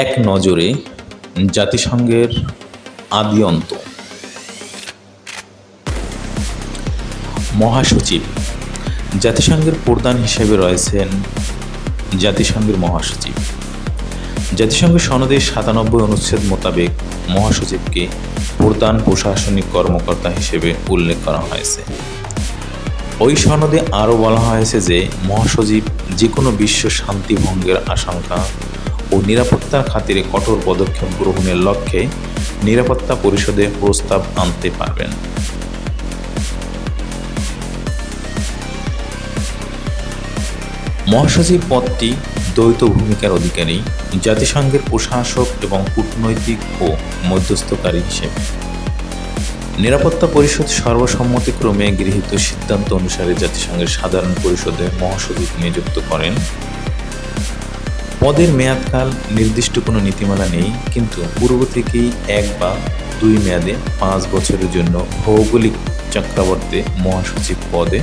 এক নজরে জাতিসংঘের আদি অন্ত। মহাসচিব, জাতিসংঘের প্রধান হিসেবে রয়েছেন জাতিসংঘের মহাসচিব। জাতিসংঘ সনদের সাতানব্বই অনুচ্ছেদ মোতাবেক মহাসচিবকে প্রধান প্রশাসনিক কর্মকর্তা হিসেবে উল্লেখ করা হয়েছে। ওই সনদে আরও বলা হয়েছে যে মহাসচিব যে কোনো বিশ্ব শান্তি ভঙ্গের আশঙ্কা ও নিরাপত্তার খাতিরে কঠোর পদক্ষেপ গ্রহণের লক্ষ্যে নিরাপত্তা পরিষদে প্রস্তাব আনতে পারবেন। মহাসচিব পদটি দ্বৈত ভূমিকার অধিকারী, জাতিসংঘের প্রশাসক এবং কূটনৈতিক ও মধ্যস্থকারী হিসেবে। নিরাপত্তা পরিষদ সর্বসম্মতিক্রমে গৃহীত সিদ্ধান্ত অনুসারে জাতিসংঘের সাধারণ পরিষদে মহাসচিব নিযুক্ত করেন পদের মেয়াদকাল নির্দিষ্ট কোনো নীতিমালা নেই, কিন্তু পূর্ব থেকেই এক বা দুই মেয়াদে পাঁচ বছরের জন্য ভৌগোলিক চক্রাবর্তে মহাসচিব পদে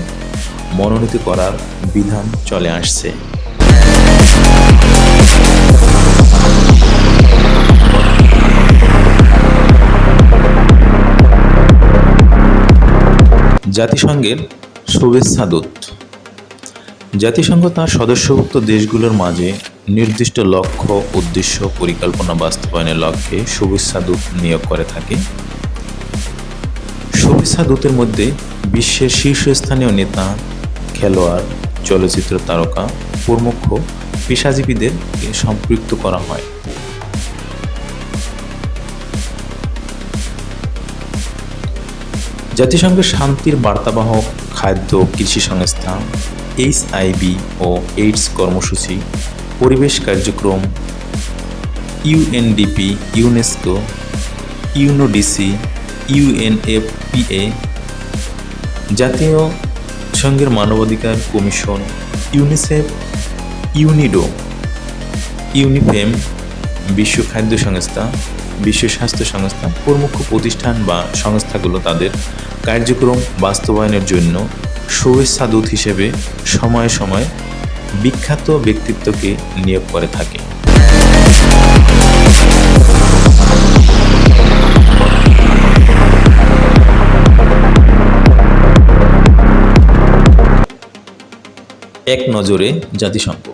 মনোনীত করার বিধান চলে আসছে। জাতিসংঘের শুভেচ্ছা দূত। জাতিসংঘ তার সদস্যভুক্ত দেশগুলোর মাঝে নির্দিষ্ট লক্ষ্য, উদ্দেশ্য, পরিকল্পনা বাস্তবায়নের লক্ষ্যে শুভেচ্ছা দূত নিয়োগ করে থাকে। শুভেচ্ছা দূতের মধ্যে বিশ্বের শীর্ষস্থানীয় নেতা, খেলোয়াড়, চলচ্চিত্র তারকা, প্রমুখ পেশাজীবীদের সম্পৃক্ত করা হয়। জাতিসংঘের শান্তির বার্তাবাহক খাদ্য কৃষি সংস্থা, এইচআইবি ও এইডস কর্মসূচি পরিবেশ কার্যক্রম, ইউএনডিপি, ইউনেস্কো, ইউনোডিসি, ইউএনএফপিএ, জাতীয় সংঘের মানবাধিকার কমিশন, ইউনিসেফ, ইউনিডো, ইউনিফেম, বিশ্ব খাদ্য সংস্থা, বিশ্ব স্বাস্থ্য সংস্থা, প্রমুখ প্রতিষ্ঠান বা সংস্থাগুলো তাদের কার্যক্রম বাস্তবায়নের জন্য শুভেচ্ছা দূত হিসেবে সময়ে সময়ে বিখ্যাত ব্যক্তিত্বকে নিয়োগ করে থাকে। এক নজরে জাতিসংঘ।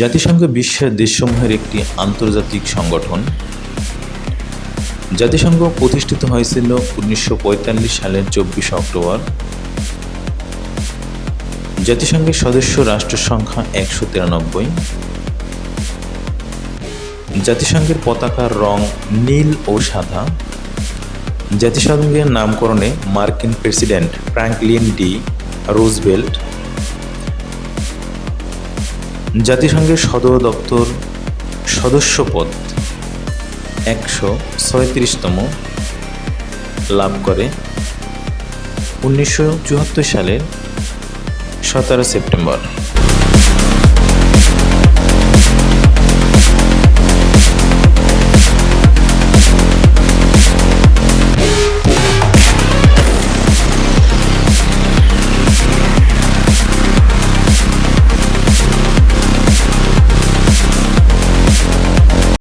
জাতিসংঘ বিশ্বের দেশসমূহের একটি আন্তর্জাতিক সংগঠন। জাতিসংঘ প্রতিষ্ঠিত হয়েছিল উনিশশো পঁয়তাল্লিশ সালের চব্বিশে অক্টোবর। জাতিসংঘের সদস্য রাষ্ট্র সংখ্যা একশো তিরানব্বই। জাতিসংঘের পতাকার রং নীল ও সাদা। জাতিসংঘের নামকরণে মার্কিন প্রেসিডেন্ট ফ্র্যাঙ্কলিন ডি রুজভেল্ট। জাতিসংঘের সদর দপ্তর সদস্যপদ একশো ছয়ত্রিশতম লাভ করে। উনিশশো চুয়াত্তর সালের সতেরো সেপ্টেম্বর।